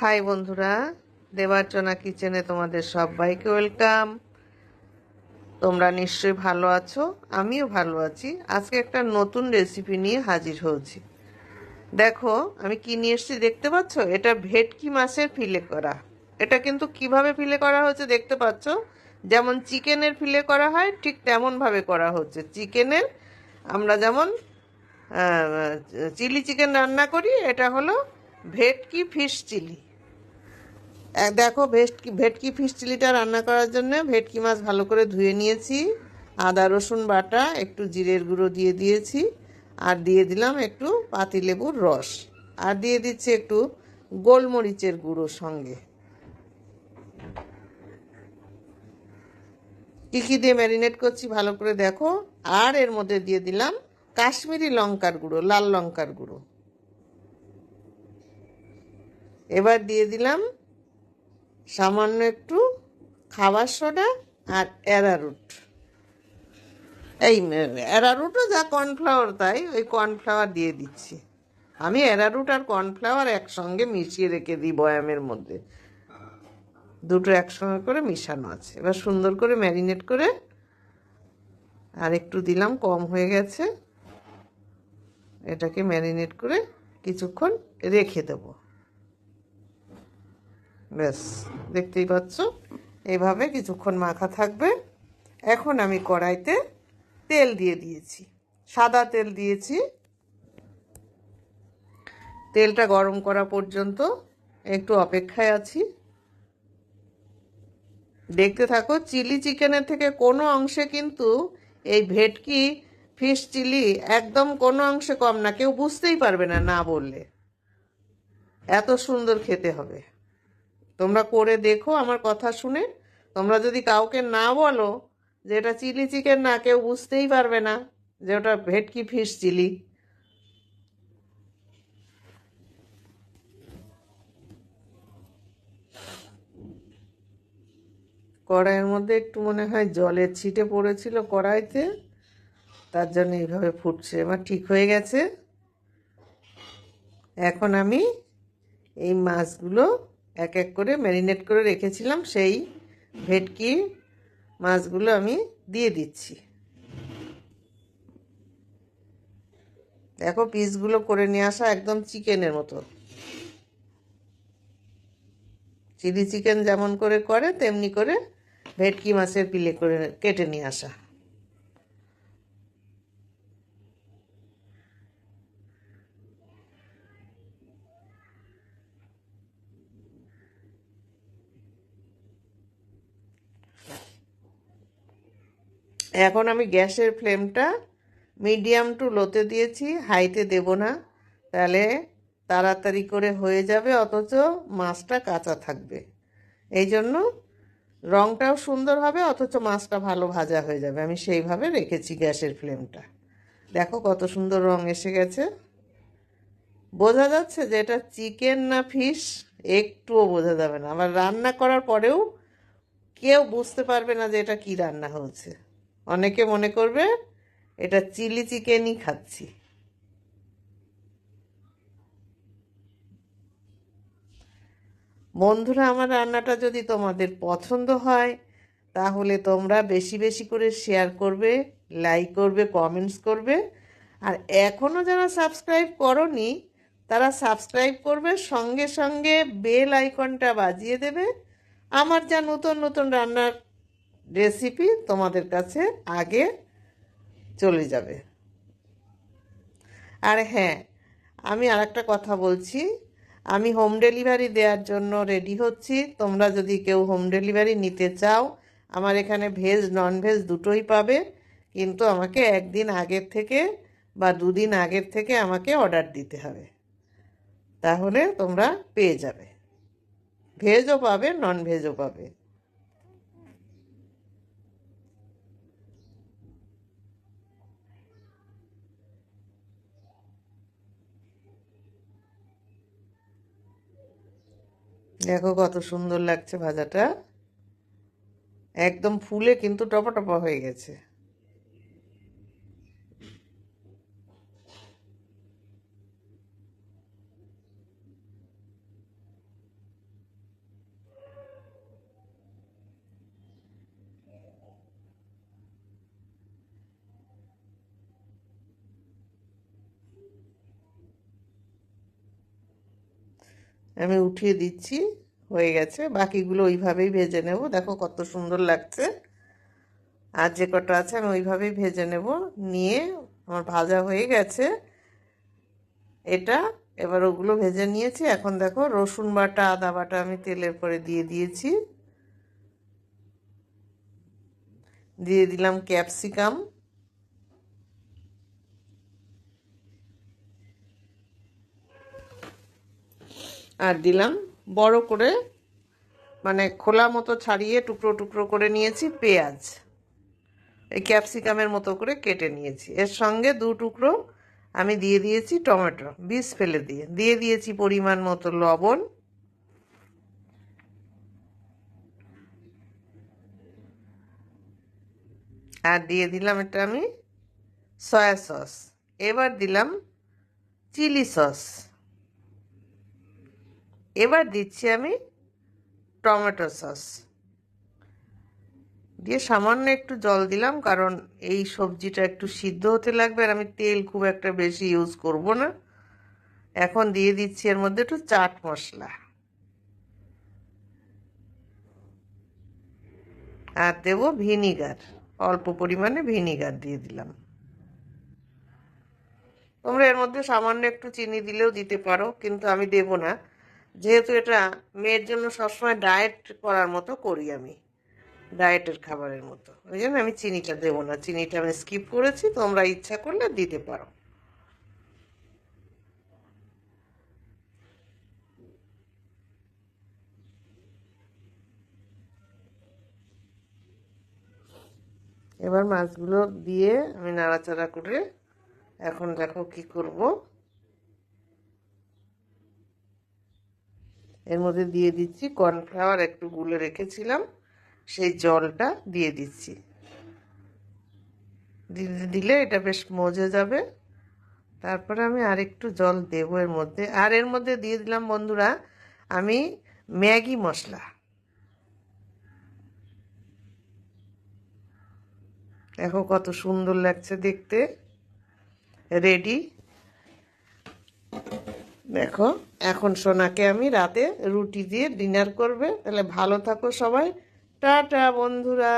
High বন্ধুরা, দেবার্চনা কিচেনে তোমাদের সবাইকে ওয়েলকাম। তোমরা নিশ্চয়ই ভালো আছো, আমিও ভালো আছি। আজকে একটা নতুন রেসিপি নিয়ে হাজির হয়েছি। দেখো, আমি কি নিয়ে এসেছি দেখতে পাচ্ছ? এটা ভেটকি মাছের ফিলে করা। এটা কিন্তু কীভাবে ফিলে করা হচ্ছে দেখতে পাচ্ছ? যেমন চিকেনের ফিলে করা হয়, ঠিক তেমনভাবে করা হচ্ছে। চিকেনের আমরা যেমন চিলি চিকেন রান্না করি, এটা হলো ভেটকি ফিশ চিলি। দেখো ভেটকি ভেটকি ফিশ চিলিটা রান্না করার জন্য ভেটকি মাছ ভালো করে ধুয়ে নিয়েছি। আদা, রসুন বাটা, একটু জিরের গুঁড়ো দিয়ে দিয়েছি। আর দিয়ে দিলাম একটু পাতিলেবুর রস। আর দিয়ে দিচ্ছি একটু গোলমরিচের গুঁড়ো সঙ্গে। কী কী দিয়ে ম্যারিনেট করছি ভালো করে দেখো। আর এর মধ্যে দিয়ে দিলাম কাশ্মীরি লঙ্কার গুঁড়ো, লাল লঙ্কার গুঁড়ো। এবার দিয়ে দিলাম সামান্য একটু খাবার সোডা আর অ্যারারুট। এই, অ্যারারুটও যা কর্নফ্লাওয়ার তাই, ওই কর্নফ্লাওয়ার দিয়ে দিচ্ছি। আমি অ্যারারুট আর কর্নফ্লাওয়ার একসঙ্গে মিশিয়ে রেখে দিই বয়ামের মধ্যে। দুটো একসঙ্গে করে মিশানো আছে। এবার সুন্দর করে ম্যারিনেট করে আর একটু দিলাম, কম হয়ে গেছে। এটাকে ম্যারিনেট করে কিছুক্ষণ রেখে দেবো। ব্যাস, দেখতেই পাচ্ছ? এইভাবে কিছুক্ষণ মাখা থাকবে। এখন আমি কড়াইতে তেল দিয়ে দিয়েছি। সাদা তেল দিয়েছি। তেলটা গরম করা পর্যন্ত একটু অপেক্ষায় আছি। দেখতে থাকো, চিলি চিকেনের থেকে কোনো অংশে কিন্তু এই ভেটকি, ফিশ চিলি একদম কোনো অংশে কম না। কেউ বুঝতেই পারবে না না বললে। এত সুন্দর খেতে হবে। তোমরা করে দেখো আমার কথা শুনে। তোমরা যদি কাউকে না বলো যে এটা চিলি চিকেন না, কেউ বুঝতেই পারবে না যে ওটা ভেটকি ফিশ চিলি। কড়াইয়ের মধ্যে একটু মনে হয় জলের ছিটে পড়েছিল কড়াইতে, তার জন্য এইভাবে ফুটছে। এবার ঠিক হয়ে গেছে। এখন আমি এই মাছগুলো এক এক করে ম্যারিনেট করে রেখেছিলাম, সেই ভেটকি মাছগুলো আমি দিয়ে দিচ্ছি। দেখো পিসগুলো করে নিয়ে আসা একদম চিকেনের মতো। চিলি চিকেন যেমন করে করে, তেমনি করে ভেটকি মাছের পিলে করে কেটে নিয়ে আসা। এখন আমি গ্যাসের ফ্লেমটা মিডিয়াম টু লোতে দিয়েছি, হাইতে দেব না। তাহলে তাড়াতাড়ি করে হয়ে যাবে, অথচ মাছটা কাঁচা থাকবে। এই জন্য রঙটাও সুন্দর হবে, অথচ মাছটা ভালো ভাজা হয়ে যাবে। আমি সেইভাবে রেখেছি গ্যাসের ফ্লেমটা। দেখো কত সুন্দর রং এসে গেছে। বোঝা যাচ্ছে যে এটা চিকেন না ফিশ, একটুও বোঝা যাবে না। আবার রান্না করার পরেও কেউ বুঝতে পারবে না যে এটা কি রান্না হয়েছে। অনেকে মনে করবে এটা চিলি চিকেনই খাচ্ছি। বন্ধুরা, আমার রান্নাটা যদি তোমাদের পছন্দ হয়, তাহলে তোমরা বেশি বেশি করে শেয়ার করবে লাইক করবে কমেন্টস করবে। আর এখনও যারা সাবস্ক্রাইব করনি, তারা সাবস্ক্রাইব করবে, সঙ্গে সঙ্গে বেল আইকনটা বাজিয়ে দেবে। আমার যা নতুন নতুন রান্নার রেসিপি তোমাদের কাছে আগে চলে যাবে। আর হ্যাঁ আমি আর একটা কথা বলছি। আমি হোম ডেলিভারি দেওয়ার জন্য রেডি হচ্ছি। তোমরা যদি কেউ হোম ডেলিভারি নিতে চাও, আমার এখানে ভেজ নন ভেজ দুটোই পাবে। কিন্তু আমাকে একদিন আগের থেকে বা দুদিন আগের থেকে আমাকে অর্ডার দিতে হবে। তাহলে তোমরা পেয়ে যাবে। ভেজও পাবে নন ভেজও পাবে। দেখো কত সুন্দর লাগছে ভাজাটা। একদম ফুলে কিন্তু টপা টপা হয়ে গেছে। আমি উঠিয়ে দিচ্ছি, হয়ে গেছে। বাকিগুলো ওইভাবেই ভেজে নেব। দেখো কত সুন্দর লাগছে। আর যে কটা আছে আমি ওইভাবেই ভেজে নেব। নিয়ে আমার ভাজা হয়ে গেছে। এটা, এবার ওগুলো ভেজে নিয়েছি। এখন দেখো রসুন বাটা, আদা বাটা আমি তেলের পরে দিয়ে দিয়েছি। দিয়ে দিলাম ক্যাপসিকাম। আর দিলাম। বড় করে মানে খোলা মতো ছাড়িয়ে টুকরো টুকরো করে নিয়েছি পেঁয়াজ। এই ক্যাপসিকামের মতো করে কেটে নিয়েছি। এর সঙ্গে দু টুকরো আমি দিয়ে দিয়েছি টমেটো, বীজ ফেলে দিয়ে। দিয়ে দিয়েছি পরিমাণ মতো লবণ। আর দিয়ে দিলাম এটা আমি সয়া সস। এবার দিলাম চিলি সস। এবার দিচ্ছি আমি টমেটো সস। দিয়ে সামান্য একটু জল দিলাম, কারণ এই সবজিটা একটু সিদ্ধ হতে লাগবে আর আমি তেল খুব একটা বেশি ইউজ করব না। এখন দিয়ে দিচ্ছি এর মধ্যে একটু চাট মশলা। আর দেব ভিনিগার, অল্প পরিমাণে ভিনিগার দিয়ে দিলাম। তোমরা এর মধ্যে সামান্য একটু চিনি দিলেও দিতে পারো, কিন্তু আমি দেব না। যেহেতু এটা মেয়ের জন্য সবসময় ডায়েট করার মতো করি আমি। ডায়েটের খাবারের মতো। ওই জন্য আমি চিনিটা দেবো না। চিনিটা আমি স্কিপ করেছি, তোমরা ইচ্ছা করলে দিতে পারো। এবার মাছগুলো দিয়ে আমি নাড়াচাড়া করে এখন দেখো কি করব। এর মধ্যে দিয়ে দিচ্ছি কর্নফ্লাওয়ার, একটু গুলে রেখেছিলাম, সেই জলটা দিয়ে দিচ্ছি। দিলে এটা বেশ মজে যাবে। তারপরে আমি আর একটু জল দেব এর মধ্যে। আর এর মধ্যে দিয়ে দিলাম বন্ধুরা, আমি ম্যাগি মশলা। দেখো কত সুন্দর লাগছে দেখতে। রেডি? দেখো, এখন সোনাকে আমি রাতে রুটি দিয়ে ডিনার করবে। তাহলে ভালো থাকো সবাই। টাটা, বন্ধুরা।